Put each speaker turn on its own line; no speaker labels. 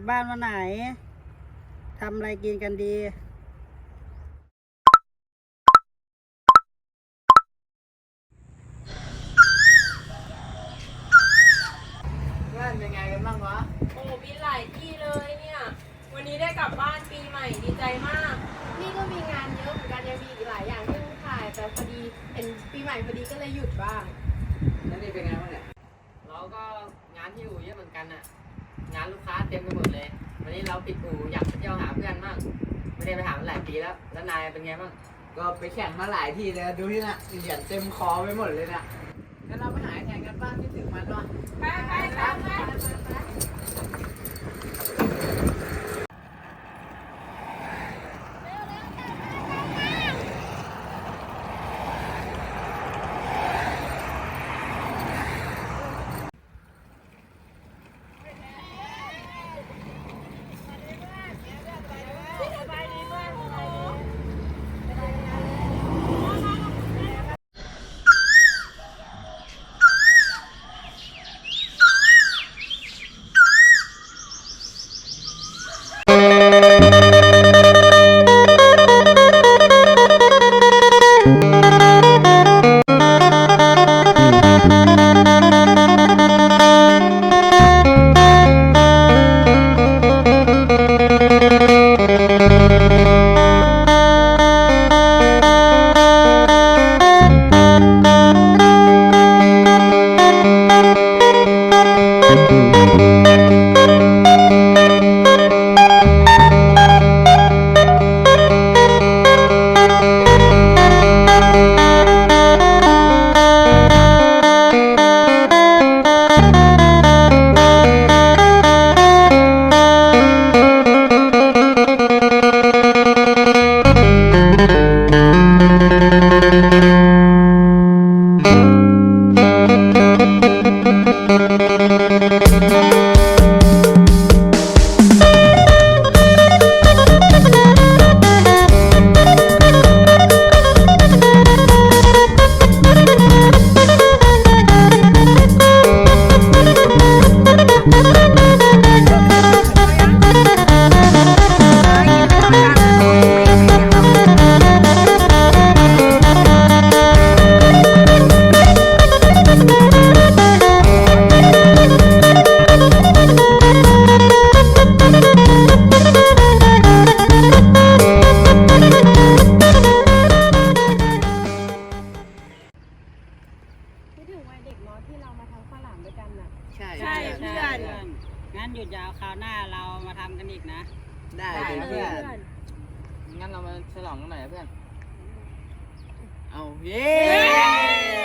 ลับบ้านวันไหนทำอะไรกินกันดี
เพื่อนเป็นไงกันบ้างวะ
โอ้มีหลายที่เลยเนี่ย วันนี้ได้กลับบ้านปีใหม่ดีใจมาก นี่ก็มีงานเยอะเหมือนกันยังมีอีกหลายอย่างที่ต้องถ่าย แต่พอดีเห็นปีใหม่พอดีก็เลยหยุดบ้าง
แล้วนี่เป็นไงบ้างเนี่ย
เราก็งานที่อู่เยอะเหมือนกันอะ งานลูกค้าเต็มไปหมดเลย วันนี้เราปิดอู่อยากไปเที่ยวหาเพื่อนมากไม่ได้ไปหามาหลายปีแล้ว แล้วนายเป็นไงบ้าง
ก็ไปแข่งมาหลายทีเลยดูที่น่ะเหรียญเต็มคอไปหมดเลยน่ะงั้นเราไปหาแข่งกันบ้างที่ถึงมันวะ
ไปไปไปไป ถึงวัยเด็กเนาะที่เรามาทำข้าวหลามด้วยกันน่ะ
ใช่
ใช่เพื่อน
งั้นหยุดยาวคราวหน้าเรามาทำกันอีกนะ
ได้
ได้
เลย
เลย
เพื่อน
เพื่อน
งั้นเรามาฉลองกันหน่อยนะเพื่อน
เอาเย้